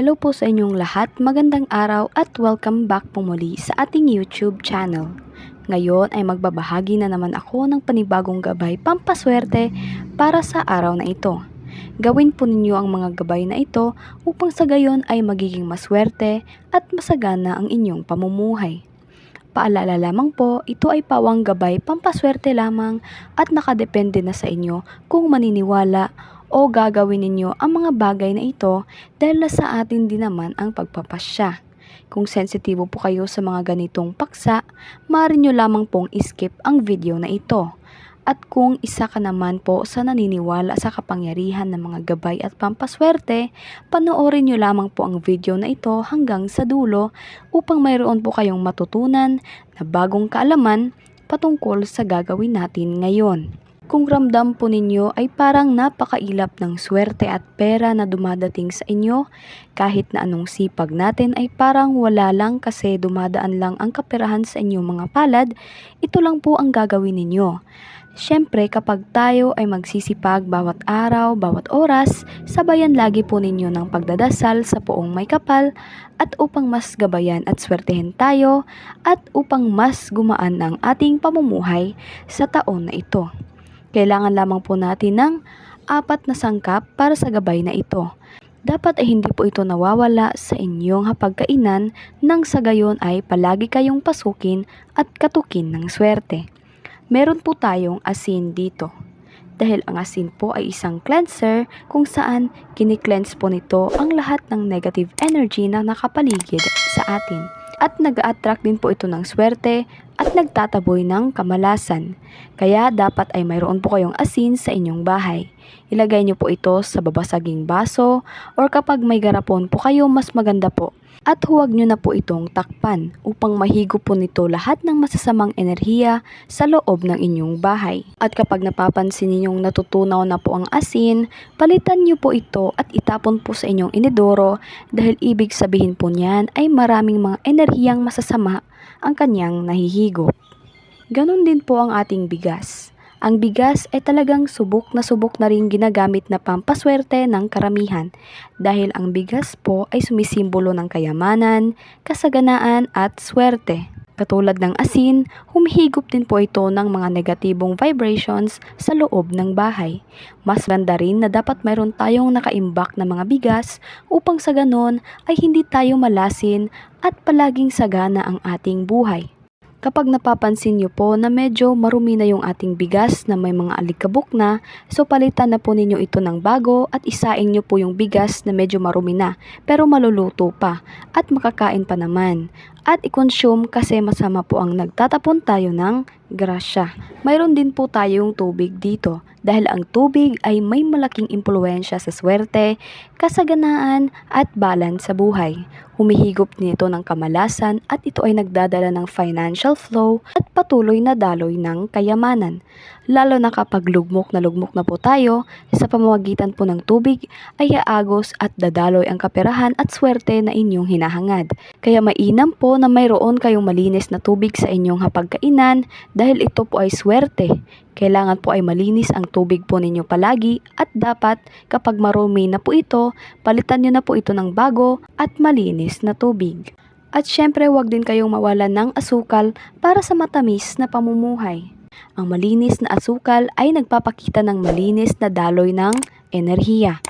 Hello po sa inyong lahat, magandang araw at welcome back po muli sa ating YouTube channel. Ngayon ay magbabahagi na naman ako ng panibagong gabay pampaswerte para sa araw na ito. Gawin po ninyo ang mga gabay na ito upang sa gayon ay magiging maswerte at masagana ang inyong pamumuhay. Paalala lamang po, ito ay pawang gabay pampaswerte lamang at nakadepende na sa inyo kung maniniwala o gagawin ninyo ang mga bagay na ito dahil nasa atin din naman ang pagpapasya. Kung sensitibo po kayo sa mga ganitong paksa, maaari nyo lamang pong skip ang video na ito. At kung isa ka naman po sa naniniwala sa kapangyarihan ng mga gabay at pampaswerte, panoorin nyo lamang po ang video na ito hanggang sa dulo upang mayroon po kayong matutunan na bagong kaalaman patungkol sa gagawin natin ngayon. Kung ramdam po ninyo ay parang napakailap ng swerte at pera na dumadating sa inyo, kahit na anong sipag natin ay parang wala lang kasi dumadaan lang ang kaperahan sa inyong mga palad, ito lang po ang gagawin ninyo. Siyempre kapag tayo ay magsisipag bawat araw, bawat oras, sabayan lagi po ninyo ng pagdadasal sa poong may kapal at upang mas gabayan at swertehin tayo at upang mas gumaan ang ating pamumuhay sa taon na ito. Kailangan lamang po natin ng apat na sangkap para sa gabay na ito. Dapat ay hindi po ito nawawala sa inyong hapagkainan nang sa gayon ay palagi kayong pasukin at katukin ng swerte. Meron po tayong asin dito. Dahil ang asin po ay isang cleanser kung saan kinikleanse po nito ang lahat ng negative energy na nakapaligid sa atin at nag-attract din po ito ng swerte at nagtataboy ng kamalasan. Kaya dapat ay mayroon po kayong asin sa inyong bahay. Ilagay niyo po ito sa babasaging baso or kapag may garapon po kayo mas maganda po. At huwag nyo na po itong takpan upang mahigo po nito lahat ng masasamang enerhiya sa loob ng inyong bahay. At kapag napapansin ninyong natutunaw na po ang asin, palitan nyo po ito at itapon po sa inyong inidoro dahil ibig sabihin po niyan ay maraming mga enerhiyang masasama ang kanyang nahihigop. Ganon din po ang ating bigas. Ang bigas ay talagang subok na subok na rin ginagamit na pampaswerte ng karamihan dahil ang bigas po ay sumisimbolo ng kayamanan, kasaganaan at swerte. Katulad ng asin, humihigop din po ito ng mga negatibong vibrations sa loob ng bahay. Mas ganda rin na dapat mayroon tayong nakaimbak na mga bigas upang sa ganon ay hindi tayo malasin at palaging sagana ang ating buhay. Kapag napapansin nyo po na medyo marumi na yung ating bigas na may mga alikabok na, so palitan na po ninyo ito ng bago at isaing nyo po yung bigas na medyo marumi na pero maluluto pa at makakain pa naman. At i-consume kasi masama po ang nagtatapon tayo ng grasya. Mayroon din po tayong tubig dito dahil ang tubig ay may malaking impluensya sa swerte, kasaganaan at balance sa buhay. Humihigop nito ng kamalasan at ito ay nagdadala ng financial flow at patuloy na daloy ng kayamanan. Lalo na kapag lugmok na lugmok na po tayo, sa pamamagitan po ng tubig ay aagos at dadaloy ang kaperahan at swerte na inyong hinahangad. Kaya mainam po na mayroon kayong malinis na tubig sa inyong hapagkainan dahil ito po ay swerte. Kailangan po ay malinis ang tubig po ninyo palagi at dapat kapag marumi na po ito, palitan nyo na po ito ng bago at malinis na tubig. At syempre huwag din kayong mawalan ng asukal para sa matamis na pamumuhay. Ang malinis na asukal ay nagpapakita ng malinis na daloy ng enerhiya.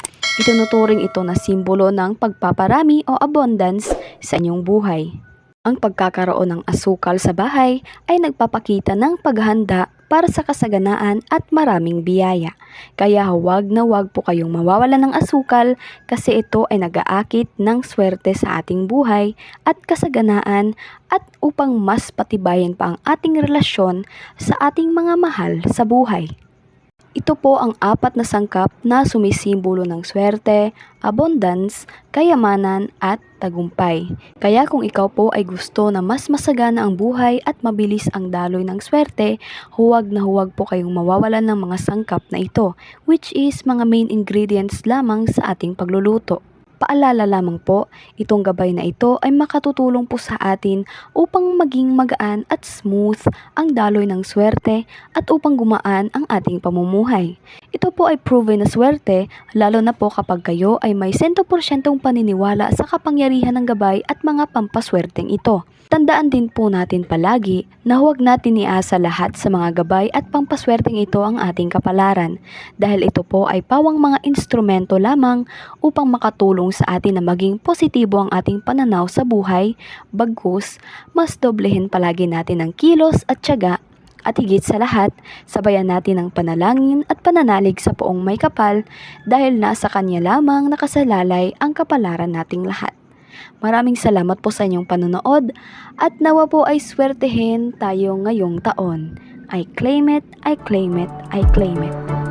Itinuturing ito na simbolo ng pagpaparami o abundance sa inyong buhay. Ang pagkakaroon ng asukal sa bahay ay nagpapakita ng paghahanda para sa kasaganaan at maraming biyaya. Kaya huwag na huwag po kayong mawawala ng asukal kasi ito ay nag-aakit ng swerte sa ating buhay at kasaganaan at upang mas patibayan pa ang ating relasyon sa ating mga mahal sa buhay. Ito po ang apat na sangkap na sumisimbolo ng swerte, abundance, kayamanan at tagumpay. Kaya kung ikaw po ay gusto na mas masagana ang buhay at mabilis ang daloy ng swerte, huwag na huwag po kayong mawawalan ng mga sangkap na ito, which is mga main ingredients lamang sa ating pagluluto. Paalala lamang po, itong gabay na ito ay makatutulong po sa atin upang maging magaan at smooth ang daloy ng swerte at upang gumaan ang ating pamumuhay. Ito po ay proven na swerte lalo na po kapag kayo ay may 100% paniniwala sa kapangyarihan ng gabay at mga pampaswerteng ito. Tandaan din po natin palagi na huwag natin iasa lahat sa mga gabay at pampaswerteng ito ang ating kapalaran dahil ito po ay pawang mga instrumento lamang upang makatulong sa atin na maging positibo ang ating pananaw sa buhay, bagkus mas doblehin palagi natin ang kilos at tiyaga at higit sa lahat, sabayan natin ang panalangin at pananalig sa poong may kapal dahil nasa kanya lamang nakasalalay ang kapalaran nating lahat. Maraming salamat po sa inyong panonood at nawa po ay swertehin tayo ngayong taon. I claim it, I claim it, I claim it.